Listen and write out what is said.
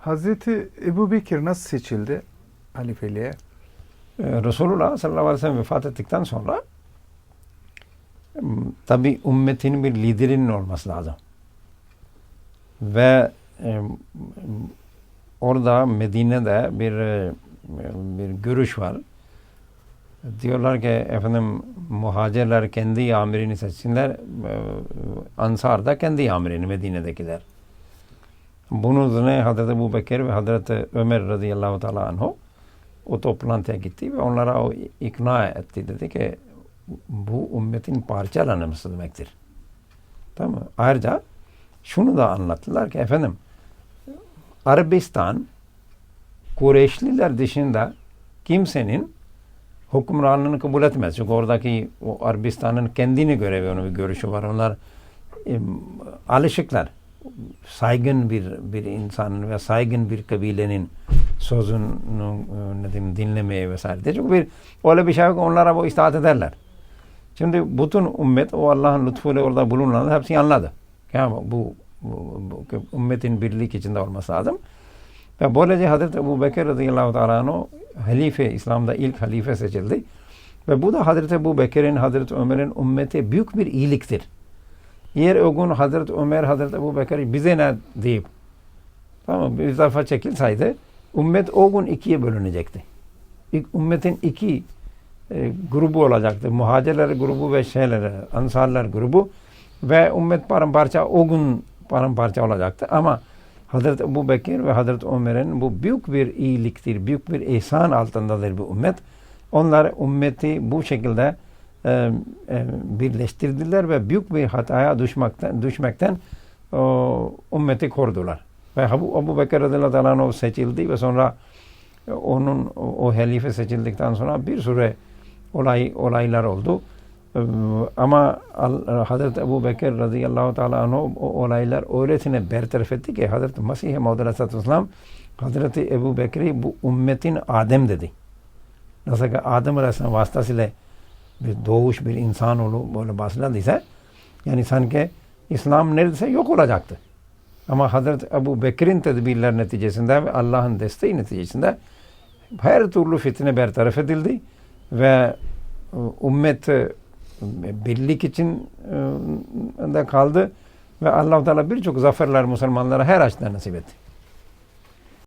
Hazreti Ebu Bekir nasıl seçildi halifeliğe? Ee, Resulullah sallallahu aleyhi ve sellem vefat ettikten sonra tabi ümmetin bir liderinin olması lazım. Ve e, orada Medine'de bir e, bir görüş var. Diyorlar ki efendim muhacirler kendi amirini seçsinler. E, Ansar da kendi amirini Medine'dekiler. Bunun üzerine Hazreti Ebu Bekir ve Hazreti Ömer radıyallahu teala anhu o toplantıya gitti ve onlara o ikna etti. Dedi ki bu ümmetin parçalanması demektir. Tamam mı? Ayrıca şunu da anlattılar ki efendim Arabistan Kureyşliler dışında kimsenin hükümranlığını kabul etmez. Çünkü oradaki o Arabistan'ın kendine göre bir görüşü var. Onlar e, alışıklar. Saygın bir bir insanın ve saygın bir kabilenin sözünü ne diyeyim, dinlemeye vesaire. Çünkü bir öyle bir şey yok. Onlara bu itaat ederler. Şimdi bütün ümmet o Allah'ın lütfuyla orada bulunanlar hepsini anladı. Yani bu, bu, bu ümmetin birlik içinde olması lazım. Ve böylece Hazreti Ebu Bekir radıyallahu teala halife, İslam'da ilk halife seçildi. Ve bu da Hazreti Ebu Bekir'in, Hazreti Ömer'in ümmete büyük bir iyiliktir. Eğer o gün Hazreti Ömer, Hazreti Ebu Bekir bize ne deyip tamam bir tarafa çekilseydi ümmet o gün ikiye bölünecekti. Ümmetin iki e, grubu olacaktı. Muhacirler grubu ve şeyler, ansarlar grubu ve ümmet paramparça o gün paramparça olacaktı. Ama Hazreti Ebu Bekir ve Hazreti Ömer'in bu büyük bir iyiliktir, büyük bir ihsan altındadır bu ümmet. Onlar ümmeti bu şekilde e, e, birleştirdiler ve büyük bir hataya düşmekten, düşmekten o, ümmeti korudular. Ve Ebu, Ebu Bekir radıyallahu seçildi ve sonra onun o, halife seçildikten sonra bir süre olay olaylar oldu. Ee, ama Hazreti Ebu Bekir radıyallahu teala o olaylar öylesine bertaraf etti ki Hazreti Mesih Maud aleyhissalatü vesselam Hazreti Ebu Bekir'i bu ümmetin Adem dedi. Nasıl ki Adem aleyhisselam vasıtasıyla bir doğuş bir insan olup böyle bahsedildiyse yani sanki İslam neredeyse yok olacaktı. Ama Hazreti Ebu Bekir'in tedbirler neticesinde ve Allah'ın desteği neticesinde her türlü fitne bertaraf edildi ve ümmet birlik için de kaldı ve Allah Teala birçok zaferler Müslümanlara her açıdan nasip etti.